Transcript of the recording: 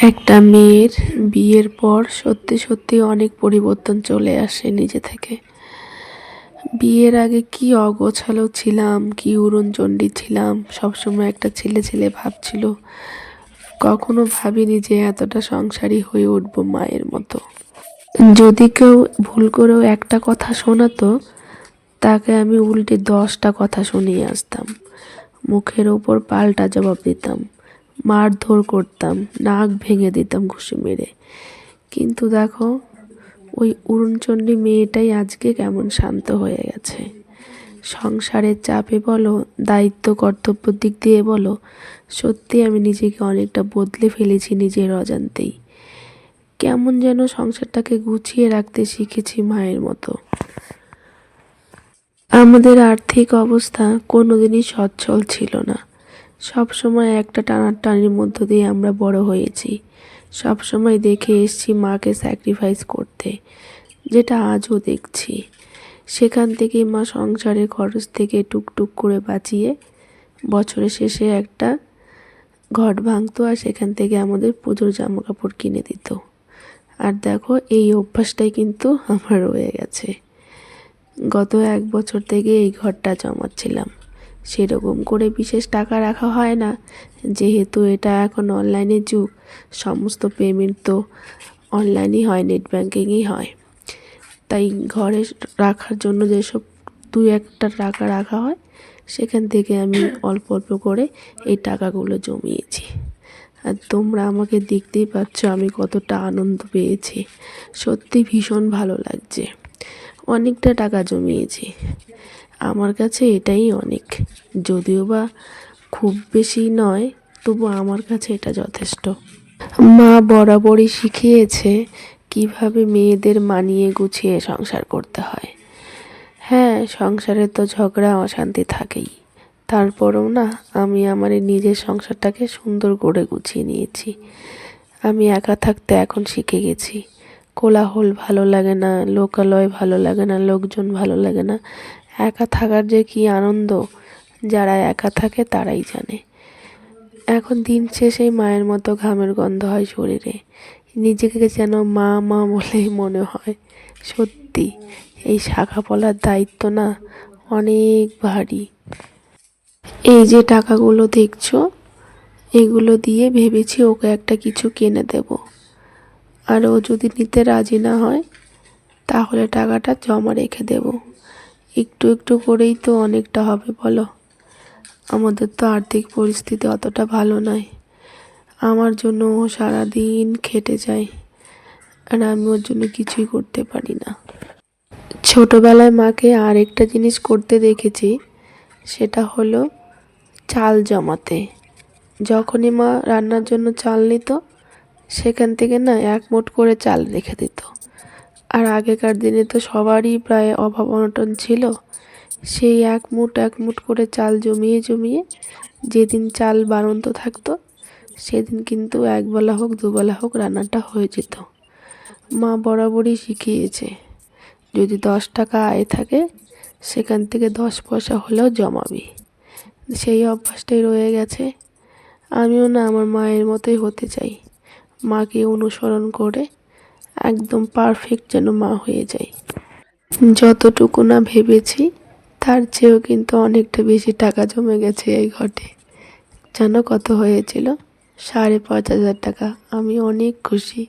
একটা মেয়ের বিয়ের পর সত্যি সত্যি অনেক পরিবর্তন চলে আসে নিজে থেকে। বিয়ের আগে কি অগোছালো ছিলাম, কি উড়নচণ্ডী ছিলাম, সবসময় একটা ছেলে ছেলে ভাবছিল। কখনো ভাবিনি যে এতটা সংসারী হয়ে উঠবো মায়ের মতো। যদি কেউ ভুল করেও একটা কথা শোনাতো, তাকে আমি উল্টে দশটা কথা শুনিয়ে আসতাম। মুখের ওপর পাল্টা জবাব দিতাম। মারধর করতাম, নাক ভেঙে দিতাম ঘুষি মেরে। কিন্তু দেখো, ওই উড়নচণ্ডী মেয়েটাই আজকে কেমন শান্ত হয়ে গেছে। সংসারের চাপে বলো, দায়িত্ব, কর্তব্যের দিক দিয়ে বলো, সত্যি আমি নিজেকে অনেকটা বদলে ফেলেছি নিজের অজান্তেই। কেমন যেন সংসারটাকে গুছিয়ে রাখতে শিখেছি মায়ের মতো। আমাদের আর্থিক অবস্থা কোনোদিনই সচ্ছল ছিল না। সব সময় একটা টানার টানির মধ্য দিয়ে আমরা বড় হয়েছি। সব সময় দেখে এসছি মাকে স্যাক্রিফাইস করতে, যেটা আজও দেখছি। সেখান থেকে মা সংসারের খরচ থেকে টুকটুক করে বাঁচিয়ে বছরের শেষে একটা ঘট ভাঙতো আর সেখান থেকে আমাদের পুজোর জামা কাপড় কিনে দিত। আর দেখো, এই অভ্যাসটাই কিন্তু আমার রয়ে গেছে। গত এক বছর থেকে এই ঘরটা জমাচ্ছিলাম। সেরকম করে বিশেষ টাকা রাখা হয় না। যেহেতু এটা এখন অনলাইনের যুগ, সমস্ত পেমেন্ট তো অনলাইনই হয় নেট ব্যাঙ্কিংই হয়। তাই ঘরে রাখার জন্য যেসব দু একটা টাকা রাখা হয়, সেখান থেকে আমি অল্প অল্প করে এই টাকাগুলো জমিয়েছি। আর তোমরা আমাকে দেখতেই পাচ্ছ আমি কতটা আনন্দ পেয়েছি। সত্যি ভীষণ ভালো লাগছে। অনেকটা টাকা জমিয়েছি। আমার কাছে এটাই অনেক। যদিও বা খুব বেশি নয়, তবু আমার কাছে এটা যথেষ্ট। মা বরাবরই শিখিয়েছে কীভাবে মেয়েদের মানিয়ে গুছিয়ে সংসার করতে হয়। হ্যাঁ সংসারে তো ঝগড়া, অশান্তি থাকেই। তারপরেও না, আমি আমার নিজের সংসারটাকে সুন্দর করে গুছিয়ে নিয়েছি। আমি একা থাকতে এখন শিখে গেছি। কোলাহল ভালো লাগে না, লোকালয় ভালো লাগে না, লোকজন ভালো লাগে না। একা থাকার যে কী আনন্দ, যারা একা থাকে তারাই জানে। এখন দিন শেষে মায়ের মতো ঘামের গন্ধ হয় শরীরে। নিজেকে যেন মা মা বলেই মনে হয়। সত্যি, এই শাখা পলার দায়িত্ব না অনেক ভারী। এই যে টাকাগুলো দেখছ, এগুলো দিয়ে ভেবেছি ওকে একটা কিছু কিনে দেব। আর ও যদি নিতে রাজি না হয়, তাহলে টাকাটা জমা রেখে দেব। একটু একটু করেই তো অনেকটা হবে, বলো। আমাদের তো আর্থিক পরিস্থিতি অতটা ভালো নয়। আমার জন্য ও সারাদিন খেটে যায়, আর আমি ওর জন্য কিছুই করতে পারি না। ছোটোবেলায় মাকে আরেকটা জিনিস করতে দেখেছি, সেটা হলো চাল জমাতে। যখনই মা রান্নার জন্য চাল নিত সেখান থেকে না এক মুঠ করে চাল রেখে দিত। আর আগেকার দিনে তো সবারই প্রায় অভাব অনটন ছিল। সেই এক মুঠ এক মুঠ করে চাল জমিয়ে জমিয়ে যেদিন চাল বাড়ন্ত থাকতো, সেদিন কিন্তু একবেলা হোক, দুবেলা হোক রান্নাটা হয়ে যেত। মা বরাবরই শিখিয়েছে, যদি দশ টাকা আয় থাকে, সেখান থেকে দশ পয়সা হলেও জমাবি। সেই অভ্যাসটাই রয়ে গেছে। আমিও না আমার মায়ের মতোই হতে চাই। মাকে অনুসরণ করে একদম পারফেক্ট যেন মা হয়ে যায়। যতটুকু না ভেবেছি, তার চেয়েও কিন্তু অনেকটা বেশি টাকা জমে গেছে এই ঘটে। জানো কত হয়েছিল? সাড়ে পাঁচ হাজার টাকা। আমি অনেক খুশি।